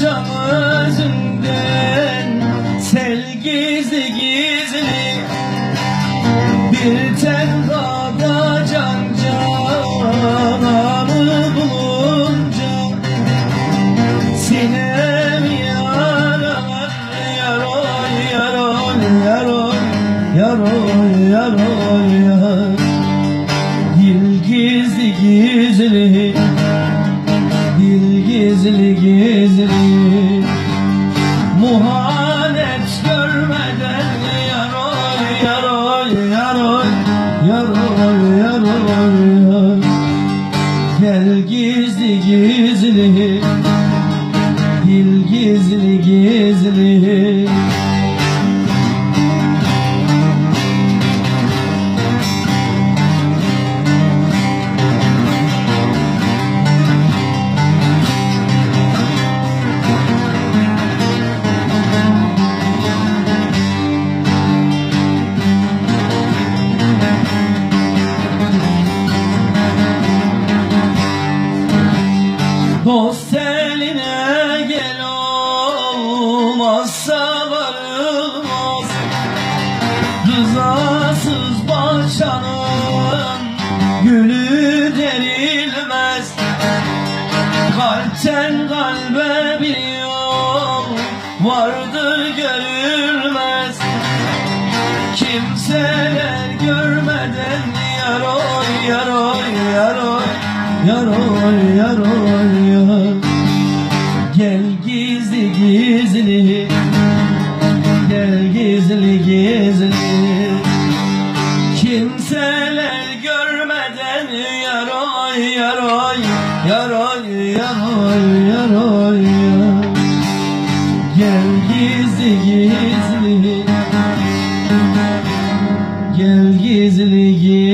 can özünden Sel gizli gizli. Bir tel dağda can cananı bulunca Sinem yaralar yarol yarol yarol yarol yarol yar. Dil gizli gizli gizli gizli Muhanet görmeden yarol yarol yarol yarol yar Gel gizli gizli Dil gizli gizli olmazsa varılmaz Rızasız başanın gülü derilmez. Kalpten kalbe bir yol vardır görülmez. Kimseler görmeden yaroy yaroy yaroy yaroy yaroy yar Gel gizli gizli. Gel gizli gizli. Kimseler görmeden yaroy yaroy Yaroy yaroy yaroy. Gel gizli gizli. Gel gizli gizli.